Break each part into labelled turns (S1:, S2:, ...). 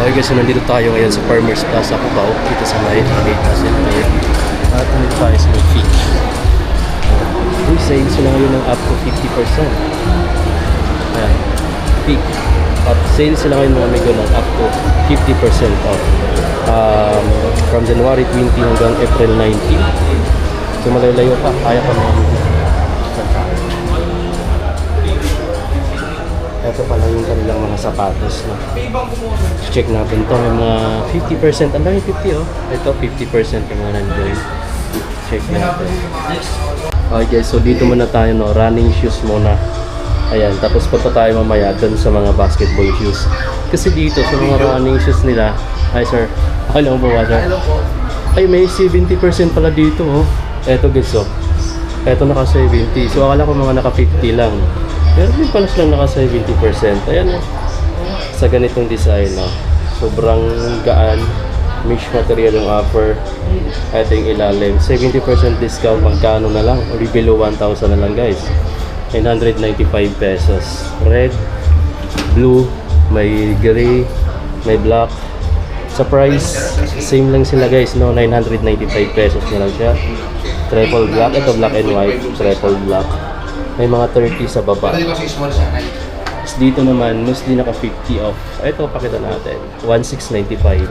S1: Okay guys, so nandito tayo ngayon sa Farmers Plaza Cubao dito sa may Gate Center. At nandito tayo sa may Fitch. Uy, sale sila ngayon ng up to 50%. Ayan, peak. At sale sila ngayon mga amigo ng up to 50% off. Um, from January 20 hanggang April 19. So malalayo pa, kaya pa mga amigo. Ito pala yung kanilang mga sapatos na check natin to may mga 50% ang dami 50 oh. Ito 50% yung mga nandun. Check natin. Okay guys so dito muna tayo no? Running shoes muna. Ayan tapos punta tayo mamaya dun sa mga basketball shoes. Kasi dito sa mga running shoes nila hi sir. Okay lang ba ay may 70% pala dito oh. Eto guys oh. Eto naka 70 so akala ko mga naka 50 lang pero din pala silang naka 70% ayan oh. Sa ganitong design no? sobrang gaan. Mesh material yung upper ito yung ilalim. 70% discount magkano na lang. Or below 1,000 na lang guys. 995 pesos. Red blue may gray may black. Sa price same lang sila guys no? 995 pesos na lang siya. Triple black. Ito black and white. Triple black may mga 30 sa baba
S2: Pwede kasi small siya.
S1: tapos dito naman, mostly naka 50 off. Ito, pakita natin. 1695.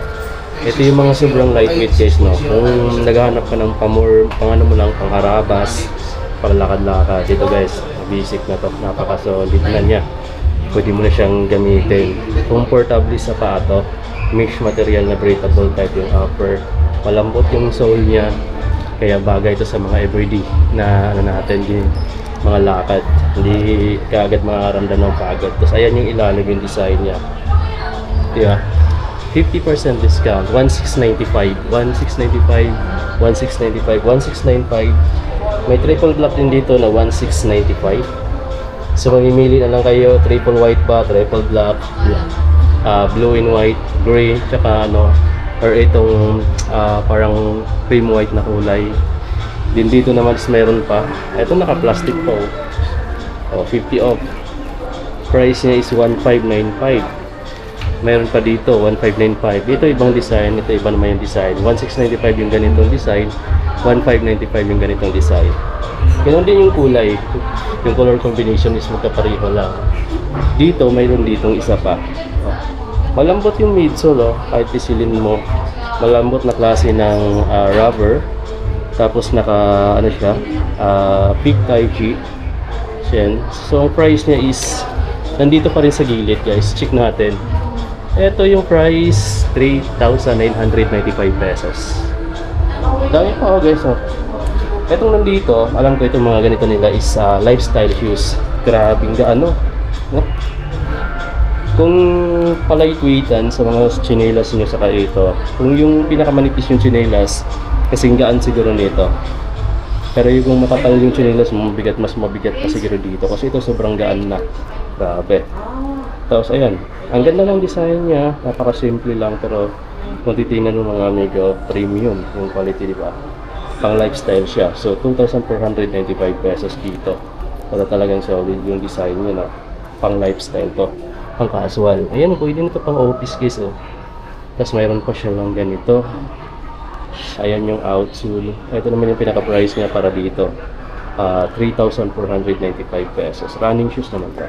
S1: Ito yung mga sobrang lightweight guys, no? Kung naghahanap ka ng pamor, pang ano mo lang, pang harabas, pang lakad-lakad. Dito guys, basic na to. Napaka-solid na niya. Pwede mo na siyang gamitin. Comfortably sa pato. Mesh material na breathable type yung upper. Malambot yung sole niya. Kaya bagay ito sa mga everyday na ano natin mga lakad. Hindi kaagad makaramdam ng pagod. Tapos ayan yung ilalim yung design niya. Di ba? 50% discount. 1695. 1695. 1695. 1695. May triple black din dito na 1695. So mamimili na lang kayo triple white ba, triple black, uh, blue and white, gray, tsaka ano, or itong ah, parang cream white na kulay. Din dito naman is meron pa. Ito naka-plastic pa oh. Oh, 50 off. Price niya is 1595. Meron pa dito 1595. Ito ibang design, ito iba naman yung design. 1695 yung ganitong design, 1595 yung ganitong design. Ganun din yung kulay. Yung color combination is magkapareho lang. Dito, mayroon ditong isa pa. Oh. Malambot yung midsole, oh, kahit isilin mo. Malambot na klase ng ah, rubber. Tapos naka, ano siya, uh, Peak Tai Chi. Yan. So, ang price niya is, nandito pa rin sa gilid guys. Check natin. Ito yung price, 3,995 pesos. Dami pa oh guys. Oh. Etong nandito, alam ko itong mga ganito nila is ah, lifestyle shoes. Grabing gaano. No? Kung palightweightan sa mga chinelas nyo saka ito, kung yung pinakamanipis yung chinelas, kasing gaan siguro nito. Pero yung kung matakal yung chinelas mabigat, mas mabigat pa siguro dito. Kasi ito sobrang gaan na. Grabe. Tapos ayan, ang ganda ng design niya, napaka-simple lang pero kung titingnan mo mga amigo, premium yung quality, di ba? Pang lifestyle siya. So 2,495 pesos dito. Para talagang solid yung design niya na pang lifestyle to. Pang casual. Ayan, pwede nito pang office guys oh. Tapos mayroon pa siya lang ganito. Ayan yung outsole. Ito naman yung pinaka-price niya para dito. Ah, 3,495 pesos. Running shoes naman to.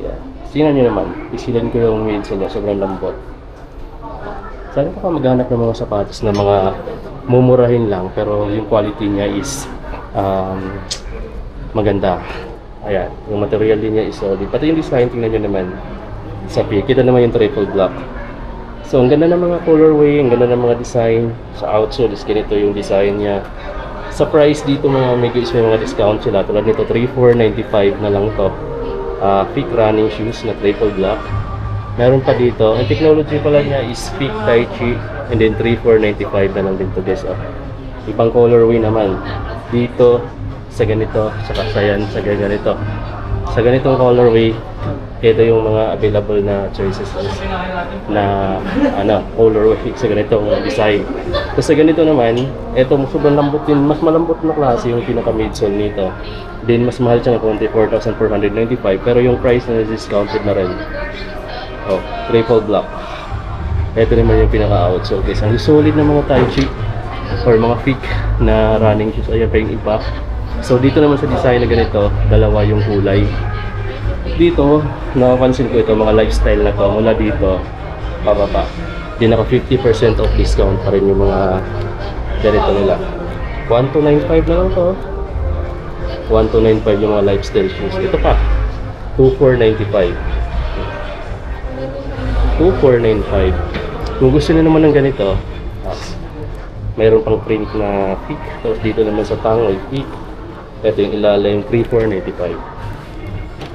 S1: Yeah. Tingnan nyo naman. Isilan ko yung midsole niya. Sobrang lambot. Sana pa maghanap ng mga sapatos na mga mumurahin lang pero yung quality niya is um, maganda. Ayan, yung material din niya is solid. Pati yung design, tingnan nyo naman. Sa peak, kita naman yung triple black. So, ang ganda ng mga colorway, ang ganda ng mga design. Sa outsole is ganito yung design niya. Sa price dito mga is may mga discount sila. Tulad nito, 3,495 na lang to. Uh, peak running shoes na triple black. Meron pa dito, ang technology pala niya is Peak Tai Chi and then 3495 na lang din to guys. Oh. Ibang colorway naman. Dito, sa ganito, sa kasayan, sa ganito. Sa ganitong colorway, ito yung mga available na choices na ano, colorway sa ganitong design. Tapos sa ganito naman, ito sobrang lambot din, mas malambot na klase yung pinaka midsole nito. Then mas mahal siya ng konti, 4,495 pero yung price na discounted na rin. Oh, triple black. Ito naman yung pinaka-outsole guys. Ang solid na mga Taichi or mga fake na running shoes. Ayan pa yung iba. So dito naman sa design na ganito, dalawa yung kulay. Dito, napapansin ko ito mga lifestyle na to mula dito pababa. Di naka 50% off discount pa rin yung mga ganito nila. 1295 na lang to. 1295 yung mga lifestyle shoes. Ito pa. 2495. 2495. Kung gusto niyo naman ng ganito, mayroon pang print na peak. Tapos dito naman sa tangoy, peak. Ito yung ilalim, 3495.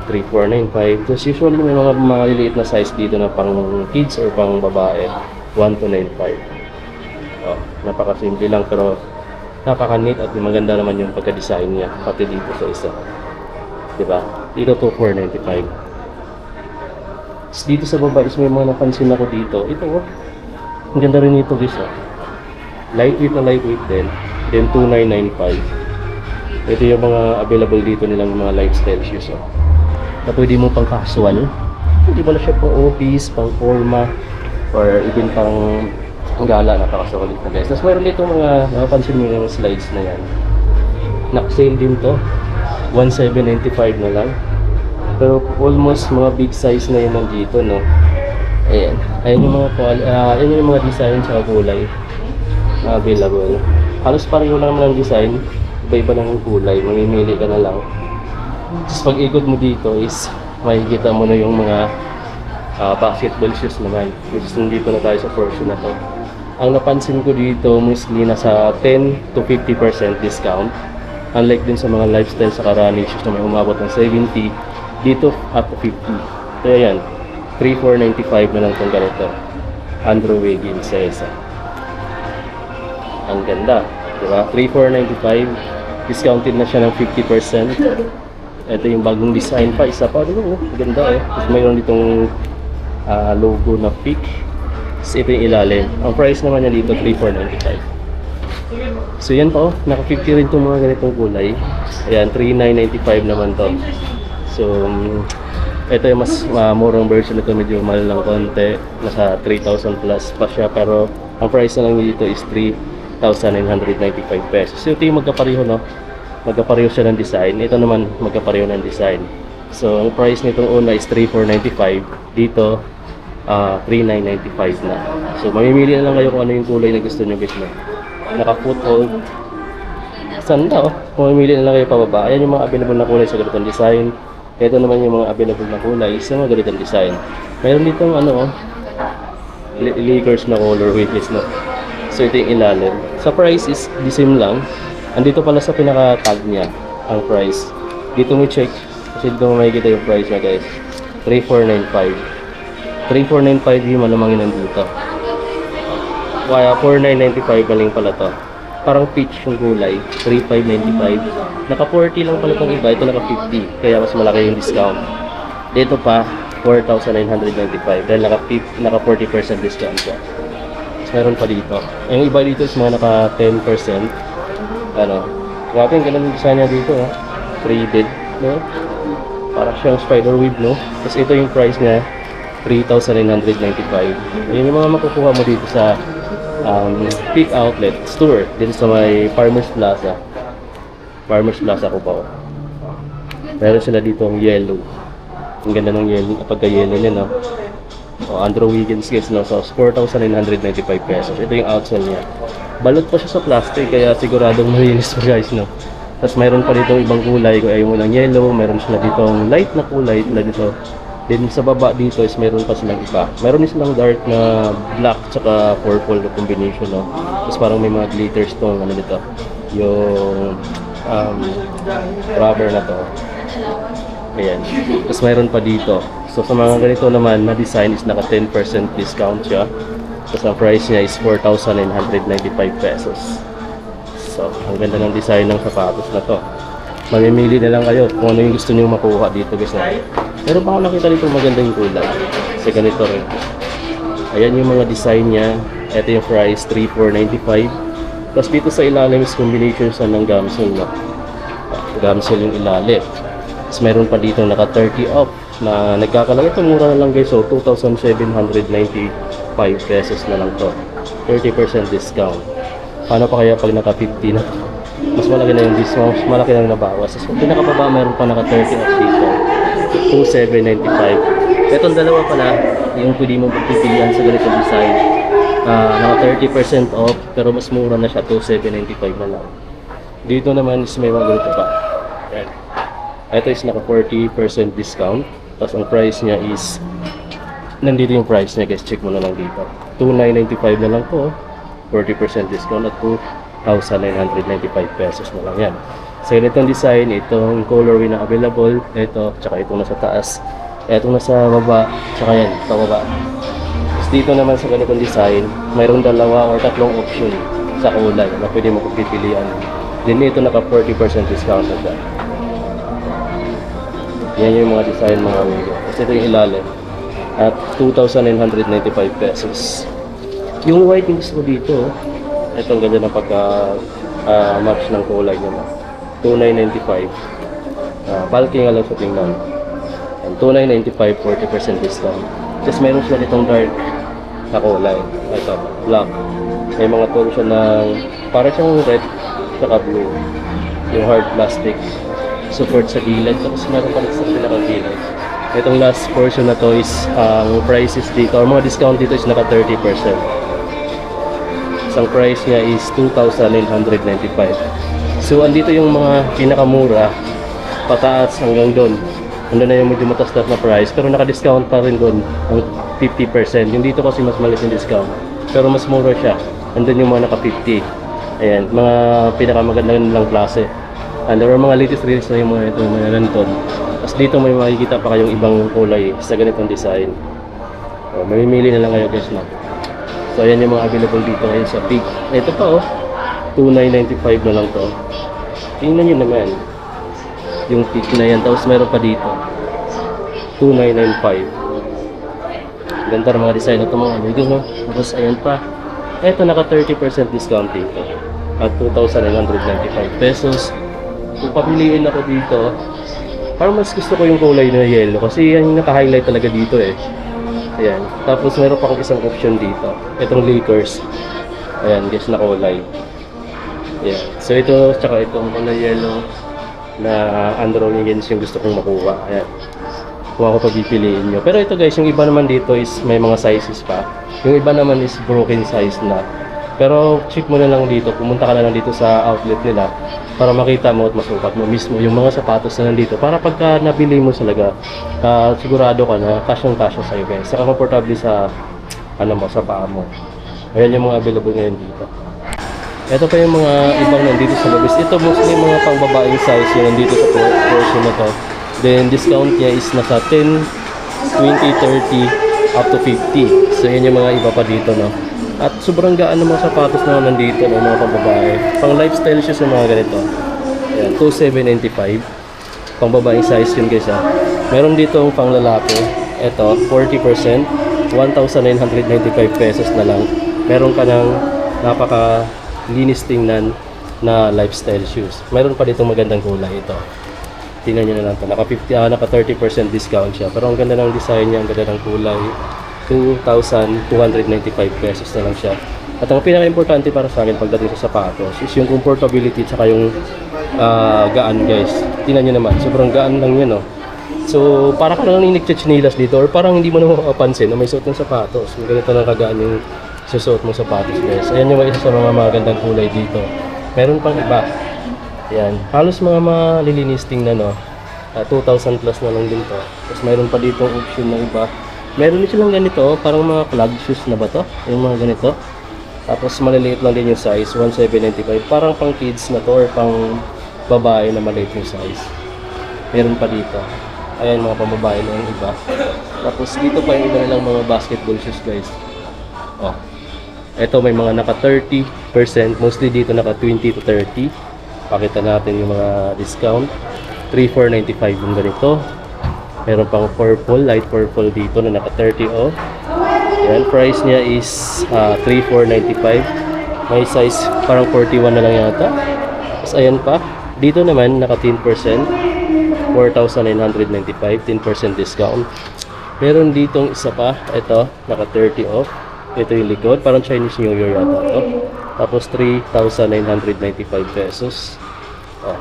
S1: 3495. Tapos usually may mga maliliit na size dito na pang kids or pang babae, 1295. Oh, napakasimple lang pero napaka-neat at maganda naman yung pagka-design niya pati dito sa isa. 'Di ba? Dito 2495. Tapos dito sa baba is may mga napansin ako dito. Ito oh. Ang ganda rin nito guys oh. Lightweight na lightweight din. Then 2995. Ito yung mga available dito nilang mga lifestyle shoes oh. Na pwede mo pang casual. Hindi mo na siya pang office, pang forma, or even pang gala, napakasulit na guys. Tapos dito mga, napapansin mo yung slides na yan. Nak-sale din to. 1795 na lang. Pero almost mga big size na yun nandito, no? Ayan. Ayan yung mga, ah, ayan yung mga design sa kulay na available. Halos pareho lang naman ang design. Iba-iba lang yung kulay. Mamimili ka na lang. Tapos pag ikot mo dito is makikita mo na yung mga ah, basketball shoes naman. Which is nandito na tayo sa portion na to. Ang napansin ko dito mostly nasa 10 to 50% discount. Unlike din sa mga lifestyle sa running shoes na may umabot ng 70, dito up to 50. Kaya yan, 3,495 na lang itong ganito. Andrew Wiggins sa isa. Ang ganda. Diba? 3,495. Discounted na siya ng 50%. Ito yung bagong design pa. Isa pa. Ano, oh, ganda eh. Tapos mayroon ditong ah, logo na peak. Tapos ito yung ilalim. Ang price naman niya dito, 3,495. So yan po, naka 50 rin itong mga ganitong kulay. Ayan, 3,995 naman to. So, um, ito yung mas uh, murang version nito, medyo mahal lang konti. Nasa 3,000 plus pa siya, pero ang price na lang dito is 3,995 pesos. So ito yung magkapareho, no? Magkapareho siya ng design. Ito naman, magkapareho ng design. So, ang price nitong una is 3,495. Dito, ah 3,995 na. So, mamimili na lang kayo kung ano yung kulay na gusto nyo guys na. Naka-foothold. Saan na oh? Mamimili na lang kayo pababa. Ayan yung mga available na kulay sa ganitong design. Ito naman yung mga available na kulay sa mga ganitong design. Meron ditong ano oh, li- Lakers na color which is no. So ito yung ilalim. Sa price is the same lang. Andito pala sa pinaka-tag niya ang price. Dito mo check kasi dito mo makikita yung price niya guys. 3495. 3495 yung malamang yun nandito. Kaya 4995 maling pala to. Parang peach yung gulay. 3595. Naka 40 lang pala itong iba. Ito naka 50. Kaya mas malaki yung discount. Dito pa 4,995. Dahil naka, 50, naka 40% discount siya. Tapos meron pa dito. Yung iba dito is mga naka 10%. Ano. Grabe, ang ganda ng design niya dito. Ha? Threaded. No? Para siyang spider web, no? Tapos ito yung price niya. 3,995. Yun yung mga makukuha mo dito sa um, Peak Outlet Store dito sa may Farmers Plaza. Farmers Plaza ko pa. Meron sila dito ang yellow. Ang ganda ng yellow, pagka-yellow niya, no? O, Andrew Wiggins guys, no? So, 4,995 pesos. Ito yung outsole niya. Balot pa siya sa plastic, kaya siguradong malinis pa guys, no? Tapos mayroon pa dito ibang kulay, kung ayaw mo ng yellow, meron sila dito light na kulay, sila dito Then sa baba dito is meron pa silang iba. Meron din silang dark na black tsaka purple na combination, no? Tapos parang may mga glitters tong ano dito. Yung um, rubber na to. Ayan. Tapos mayroon pa dito. So sa mga ganito naman na design is naka 10% discount siya. Tapos ang price niya is 4,995 pesos. So, ang ganda ng design ng sapatos na to. Mamimili na lang kayo kung ano yung gusto niyo makuha dito guys. Na. Pero pa ako nakita dito maganda yung kulay. Kasi ganito rin. Ayan yung mga design niya. Ito yung price, 3,495. Tapos dito sa ilalim is combination sa ng gamsel. No? Gamsel yung ilalim. Tapos meron pa dito naka 30 off na nagkakalaga. Ito mura na lang guys. So 2,795 pesos na lang to. 30% discount. Paano pa kaya pag naka 50 na? Mas malaki na yung discount, mas malaki na yung nabawas. So, pinakababa meron pa naka 30 off dito. 2,795. Itong dalawa pala, yung pwede mo pagpipilian sa ganitong design. Ah, naka 30% off, pero mas mura na siya, 2,795 na lang. Dito naman is may mga ganito pa. Yan. Ito is naka 40% discount. Tapos ang price niya is nandito yung price niya guys. Check mo na lang dito. 2,995 na lang po. 40% discount at 2,995 pesos na lang yan. Sa ganitong design, itong colorway na available, ito, tsaka itong nasa taas, itong nasa baba, tsaka yan, pababa. Tapos dito naman sa ganitong design, mayroong dalawa or tatlong option sa kulay na pwede mo pagpipilian. Then ito naka 40% discount na siya. Yan yung mga design mga amigo. Kasi ito yung ilalim. At 2,995 pesos. Yung white yung ko dito, ito ang ganda ng pagka match ng kulay niya. no? 2,995. Uh, bulky nga lang sa tingnan. And 2,995, 40% discount. Tapos meron siya itong dark na kulay. Ito, black. May mga tone siya ng, para siyang red, saka blue. Yung hard plastic support sa gilid tapos meron pa sa pinakang gilid itong last portion na to is ang prices dito or mga discount dito is naka 30% isang price niya is 2,995 so andito yung mga pinakamura pataas hanggang doon. Andun na yung medyo matastat na price pero naka-discount pa rin doon ang 50% yung dito kasi mas maliit yung discount pero mas mura siya. Andun yung mga naka 50 ayan mga pinakamaganda lang klase And there are mga latest release na yung mga ito, mga ganito. Tapos dito may makikita pa kayong ibang kulay sa ganitong design. So, mamimili na lang kayo guys na. So ayan yung mga available dito ngayon sa Peak. Ito pa oh, 2,995 na lang to. Tingnan nyo naman. Yung Peak na yan. Tapos meron pa dito. 2,995. Ganda ng mga design ito mga amigo no. Tapos ayan pa. Ito naka 30% discount dito. At 2,995 pesos kung papiliin ako dito, parang mas gusto ko yung kulay na yellow kasi yan yung naka-highlight talaga dito eh. Ayan. Tapos meron pa akong isang option dito. Itong Lakers. Ayan, guys na kulay. Ayan. So ito, tsaka itong kulay yellow na Android Gens yung gusto kong makuha. Ayan. Kung ako pagpipiliin nyo. Pero ito guys, yung iba naman dito is may mga sizes pa. Yung iba naman is broken size na. Pero check mo na lang dito, pumunta ka na lang dito sa outlet nila para makita mo at masukat mo mismo yung mga sapatos na nandito. Para pagka nabili mo talaga ah, sigurado ka na kasyang kasya sa'yo guys. Saka komportable sa ano mo sa paa mo. Ayan yung mga available ngayon dito. Ito pa yung mga ibang nandito sa labis. Ito mostly mga pang babaeng size yung nandito sa po- portion na to. Then discount niya is nasa 10 20, 30 up to 50 so yan yung mga iba pa dito no at sobrang gaan ng mga sapatos na nandito ng mga pambabae. Pang lifestyle shoes yung mga ganito. Ayan, 2,795. Pang babaeng size yun guys ha. Meron dito ang pang lalaki. Ito, 40%. 1,995 pesos na lang. Meron ka ng napaka linis tingnan na lifestyle shoes. Meron pa dito magandang kulay ito. Tingnan nyo na lang ito. Naka, 50, ah, naka 30% discount siya. Pero ang ganda ng design niya, ang ganda ng kulay. 2,295 pesos na lang siya. At ang pinaka-importante para sa akin pagdating sa sapatos is yung comfortability tsaka yung ah, gaan guys. Tingnan nyo naman, sobrang gaan lang yun oh. So, para ka lang ninig chinelas dito or parang hindi mo na mapapansin na may suot ng sapatos. May ganito lang kagaan yung susuot mong sapatos guys. Ayan yung isa sa mga magandang kulay dito. Meron pang iba. Ayan. Halos mga malilinis tingnan no. Ah, 2,000 plus na lang din to. Tapos mayroon pa dito option na iba. Meron din silang ganito, parang mga clog shoes na ba to? Yung mga ganito. Tapos maliliit lang din yung size, 1,795. Parang pang kids na to or pang babae na maliit yung size. Meron pa dito. Ayan mga pambabae na yung iba. Tapos dito pa yung iba nilang mga basketball shoes guys. Oh. Ito may mga naka 30%, mostly dito naka 20 to 30. Pakita natin yung mga discount. 3,495 yung ganito. Meron pang purple, light purple dito na naka 30 off. Yan, price niya is ah, 3,495. May size parang 41 na lang yata. Tapos ayan pa. Dito naman naka 10%. 4,995, 10% discount. Meron ditong isa pa, ito, naka 30 off. Ito yung likod, parang Chinese New Year yata to. Tapos 3,995 pesos. Oh,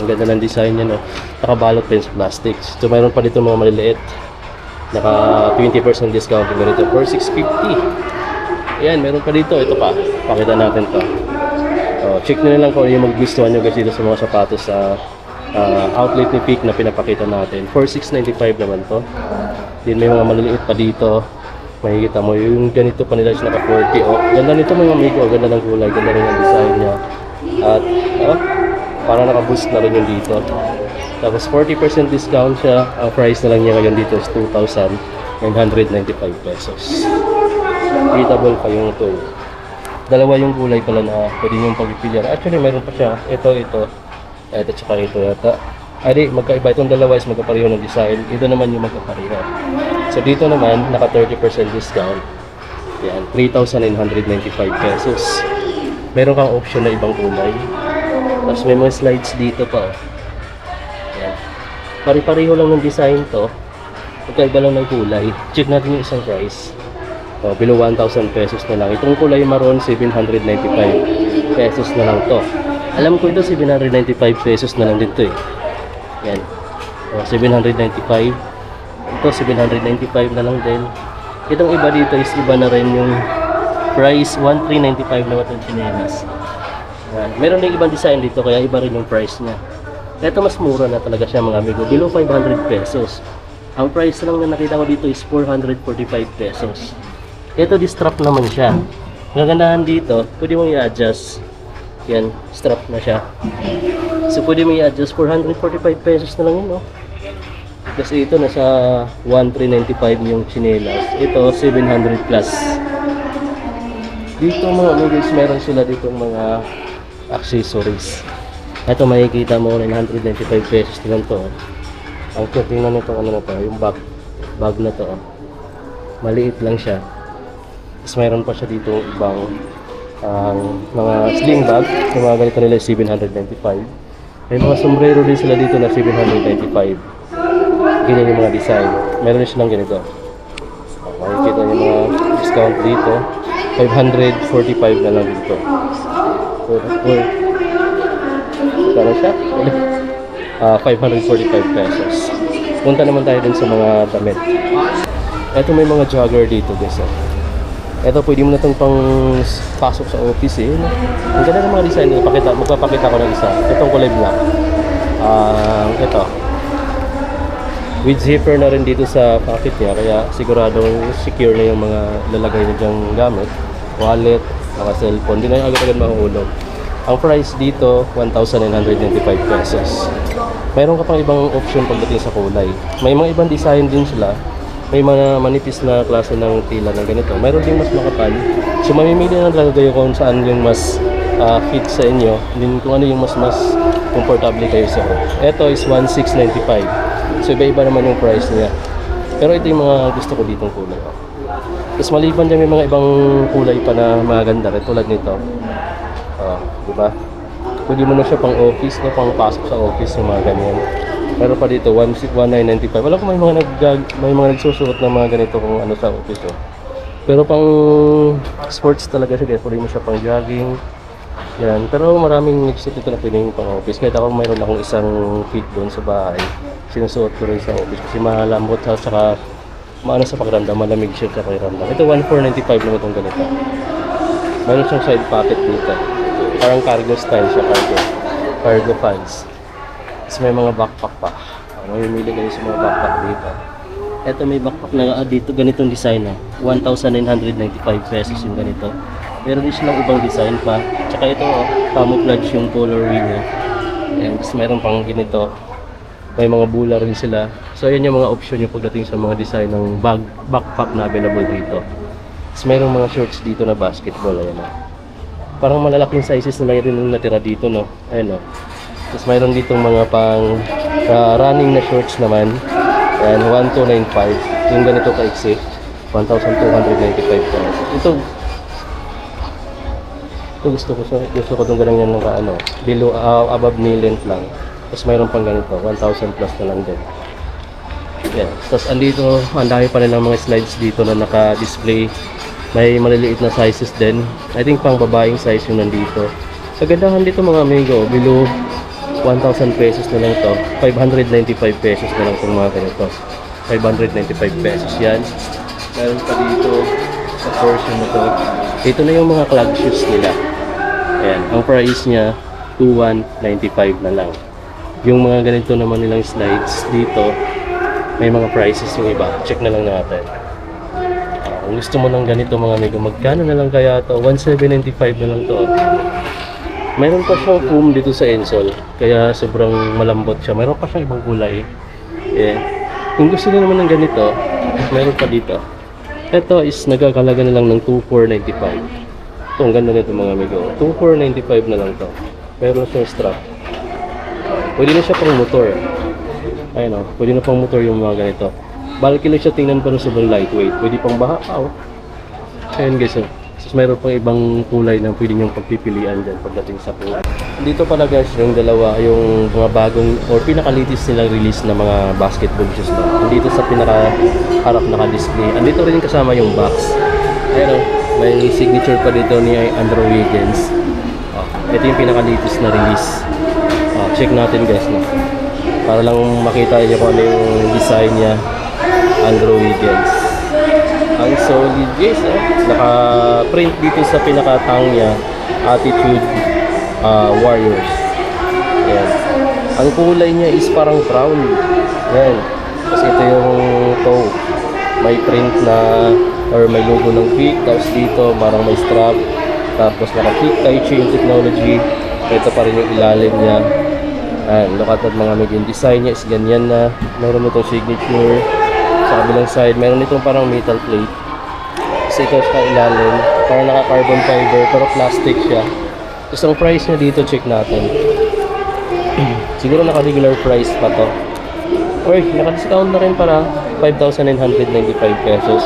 S1: ang ganda ng design niya, no? Nakabalot pa yun sa plastics. So, mayroon pa dito mga maliliit. Naka 20% discount yung ganito for 650. Ayan, meron pa dito. Ito pa. Pakita natin to. Oh, check nyo na lang kung ano yung magustuhan nyo guys dito sa mga sapatos sa ah, outlet ni Peak na pinapakita natin. For 695 naman to. Din may mga maliliit pa dito. Makikita mo yung ganito pa nila naka 40. Oh, ganda nito mga amigo. Ganda ng kulay. Ganda rin ang design niya. At oh, parang naka-boost na rin yung dito. Tapos 40% discount siya. Ang price na lang niya ngayon dito is 2,995 pesos. Readable pa yung ito. Dalawa yung kulay pala na pwede niyong pagpipilian. Actually, mayroon pa siya. Ito, ito. Ito, tsaka ito yata. Ay, di, magkaiba. Itong dalawa is magkapareho ng design. Ito naman yung magkapareho. So, dito naman, naka 30% discount. Yan, 3,995 pesos. Meron kang option na ibang kulay. Tapos may mga slides dito pa. oh. Yan. Pari-pareho lang ng design to. Magkaiba lang ng kulay. Check natin yung isang price. Oh, below 1,000 pesos na lang. Itong kulay maroon, 795 pesos na lang to. Alam ko ito, 795 pesos na lang dito eh. Yan. Oh, 795. Ito, 795 na lang din. Itong iba dito is iba na rin yung price, 1,395 na itong chinelas. Yan. Meron din ibang design dito, kaya iba rin yung price niya. Ito mas mura na talaga siya mga amigo. Below 500 pesos. Ang price lang na nakita ko dito is 445 pesos. Ito, di-strap naman siya. Ang kagandahan dito, pwede mong i-adjust. Yan, strap na siya. So, pwede mong i-adjust. 445 pesos na lang yun, no? Kasi ito, nasa 1,395 yung chinelas. Ito, 700 plus. Dito mga amigos, meron sila dito mga accessories. Ito, makikita mo, 995 pesos na lang to. oh. Ang cute tingnan nito, ano na to, yung bag. Bag na to. oh. Maliit lang siya. Tapos mayroon pa siya dito ibang ang mga sling bag. Yung mga ganito nila is 795. May mga sombrero din sila dito na 795. Ganyan yung mga design. Meron silang ganito. Makikita niyo mga discount dito. 545 na lang dito. So, for, Kano siya? Ah, 545 pesos. Punta naman tayo dun sa mga damit. Ito may mga jogger dito guys. oh. Ito pwede mo na itong pang pasok sa office eh. Ang ganda ng mga design nila. Pakita, magpapakita ko ng isa. Itong kulay black. Ah, ito. With zipper na rin dito sa pocket niya. Kaya siguradong secure na yung mga lalagay niya dyang gamit. Wallet, naka cellphone. Hindi na yung agad-agad mahuhulog. Ang price dito, 1,995 pesos. Mayroon ka pang ibang option pagdating sa kulay. May mga ibang design din sila. May mga manipis na klase ng tila na ganito. Mayroon din mas makapal. So mamimili na talaga kayo kung saan yung mas ah, fit sa inyo. Din kung ano yung mas mas komportable kayo sa Ito is 1,695. So iba-iba naman yung price niya. Pero ito yung mga gusto ko ditong kulay. Tapos maliban dyan may mga ibang kulay pa na maganda tulad nito. Oh, di ba? Pwede mo na siya pang office, no? pang pasok sa office, yung mga ganyan. Pero pa dito, 1995. Wala ko may mga nag may mga nagsusuot ng mga ganito kung ano sa office. Oh. Pero pang sports talaga siya, guys. Pwede mo siya pang jogging. Yan. Pero maraming nagsusuot ito na pwede yung pang office. Kahit ako mayroon akong isang fit doon sa bahay. Sinusuot ko rin sa office kasi malambot at saka maano sa pakiramdam, malamig siya sa pakiramdam. Ito 1495 naman itong ganito. Meron siyang side pocket dito. Parang cargo style siya, cargo. Cargo pants. Tapos may mga backpack pa. Uh, mamimili kayo sa mga backpack dito. Ito may backpack na ah, dito, ganitong design na. 1,995 pesos yung ganito. Meron din silang ibang design pa. Tsaka ito, oh, camouflage yung colorway niya. Ayan, tapos meron pang ganito. May mga bula rin sila. So, ayan yung mga option yung pagdating sa mga design ng bag, backpack na available dito. Tapos mayroong mga shorts dito na basketball. Ayan, oh. Parang malalaking sizes na rin yung natira dito, no? Ayan, oh. Tapos mayroon ditong mga pang ah, running na shorts naman. Ayan, 1295. Yung ganito ka-exit, 1,295 pesos. Ito, ito gusto ko, gusto ko itong ganyan ng ano, below, ah, above knee length lang. Tapos mayroon pang ganito, 1,000 plus na lang din. Yan. Tapos andito, ang dami pa nilang mga slides dito na naka-display. May maliliit na sizes din. I think pang babaeng size yung nandito. Kagandahan dito mga amigo, below 1,000 pesos na lang to. 595 pesos na lang itong mga ganito. 595 pesos yan. Meron pa dito sa portion na to. Ito na yung mga clog shoes nila. Ayan, ang price niya 2,195 na lang. Yung mga ganito naman nilang slides dito, may mga prices yung iba. Check na lang natin. Kung gusto mo ng ganito mga amigo, magkano na lang kaya to? 1,795 na lang to. Mayroon pa siyang foam dito sa insole, kaya sobrang malambot siya. Mayroon pa siyang ibang kulay. Yeah. Kung gusto niyo naman ng ganito, mayroon pa dito. Ito is nagkakalaga na lang ng 2,495. Ito, ang ganda nito mga amigo. 2,495 na lang to. Meron siyang strap. Pwede na siya pang motor. Ayun o, pwede na pang motor yung mga ganito. Balki lang siya tingnan pero sobrang lightweight. Pwede pang baha pa oh. Ayun guys oh. Tapos mayroon pang ibang kulay na pwede niyong pagpipilian dyan pagdating sa pool. Dito pala guys, yung dalawa, yung mga bagong or pinakalitis nilang release na mga basketball shoes na. Andito sa pinaka harap naka-display. Andito rin kasama yung box. Ayun oh, may signature pa dito ni Andrew Wiggins. Oh, ito yung pinaka-latest na release. Oh, check natin guys no. Para lang makita niyo kung ano yung design niya. Andrew Wiggins. Ang solid guys eh. Naka-print dito sa pinakatang niya. Attitude ah, Warriors. Yan. Ang kulay niya is parang brown. Yan. Tapos ito yung toe. May print na or may logo ng Peak. Tapos dito parang may strap. Tapos naka-Peak Tai Chain Technology. Ito pa rin yung ilalim niya. Ayan, look at that mga yung design niya is ganyan na. Meron itong signature. Sa kabilang side, meron itong parang metal plate. Kasi ito sa ilalim, parang naka-carbon fiber pero plastic siya. Tapos ang price niya dito, check natin. Siguro naka-regular price pa to. Or naka-discount na rin para 5,995 pesos.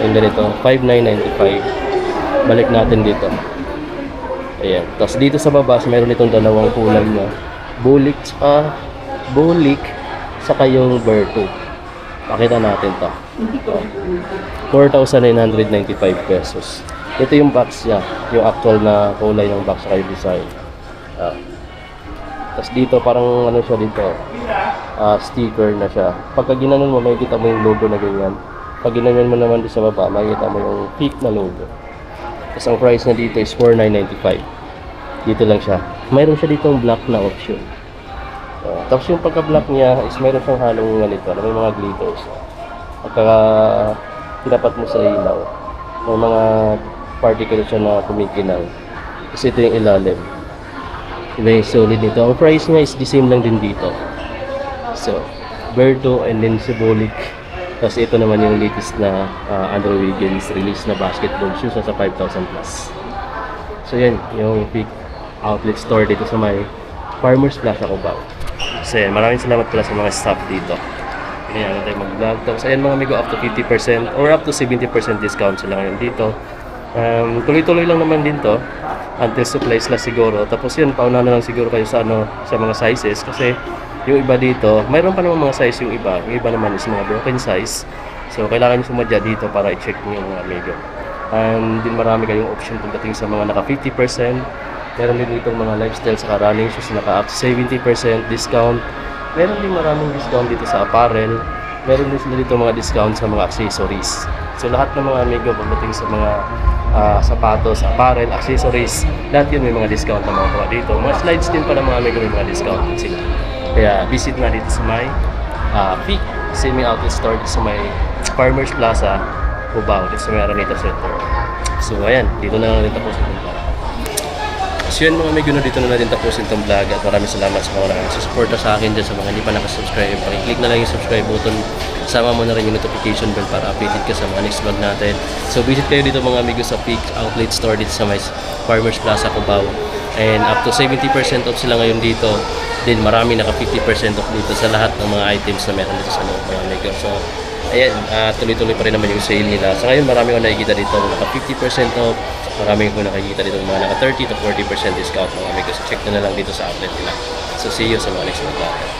S1: Yung ganito, 5,995. Balik natin dito. Ayan. Tapos dito sa baba, meron itong dalawang kulay na bulik tsaka bulik saka yung Berto. Pakita natin to. Ito. 4,995 pesos. Ito yung box niya. Yung actual na kulay ng box yung design. Ah. Tapos dito parang ano siya dito. ah, sticker na siya. Pagka ginanon mo, makikita mo yung logo na ganyan. Pag ginanon mo naman dito sa baba, makikita mo yung peak na logo. Tapos ang price na dito is 4,995. Dito lang siya. Mayroon siya dito black na option. Uh, tapos yung pagka-black niya is mayroon siyang halong ganito, na may mga glitters. Pagka tinapat mo sa ilaw, may mga particle siya na kumikinang. Kasi ito yung ilalim. Iba yung solid nito. Ang price niya is the same lang din dito. So, Berto and then Symbolic. Tapos ito naman yung latest na uh, Andrew Wiggins release na basketball shoes sa 5,000 plus. So yan, yung big outlet store dito sa may Farmers Plaza Cubao. So maraming salamat pala sa mga staff dito. Ayan, tayo mag-vlog. Tapos ayan mga amigo, up to 50% or up to 70% discount sila ngayon dito. Um, tuloy-tuloy lang naman din to until supplies lang siguro. Tapos yun, pauna na lang siguro kayo sa ano sa mga sizes kasi yung iba dito, mayroon pa naman mga size yung iba. Yung iba naman is mga broken size. So kailangan nyo sumadya dito para i-check nyo yung mga amigo. And din marami kayong option pagdating sa mga naka 50%. Meron din ditong mga lifestyle sa running shoes naka up to 70% discount. Meron din maraming discount dito sa apparel. Meron din sila dito mga discount sa mga accessories. So lahat ng mga amigo pagdating sa mga ah, sapatos, apparel, accessories, lahat yun may mga discount na mga dito. Mga slides din pala mga amigo may mga discount din sila. Kaya visit nga dito sa may uh, Peak Semi Outlet Store dito sa may Farmers Plaza, Cubao, dito sa may Araneta Center. So ayan, dito na lang rin itong vlog. So yun mga amigo na dito na natin tapusin itong vlog at maraming salamat sa mga nakasusuporta sa akin dyan sa mga hindi pa nakasubscribe. Pakiclick na lang yung subscribe button. Sama mo na rin yung notification bell para updated ka sa mga next vlog natin. So visit kayo dito mga amigo sa Peak Outlet Store dito sa may Farmers Plaza, Cubao. And up to 70% off sila ngayon dito. Then marami naka 50% off dito sa lahat ng mga items na meron dito sa loob mga amigo. So ayan, ah, tuloy-tuloy pa rin naman yung sale nila. Sa ngayon marami ko nakikita dito naka 50% off. Marami ko nakikita dito mga naka 30 to 40% discount mga amigo. So check na, lang dito sa outlet nila. So see you sa mga next vlog.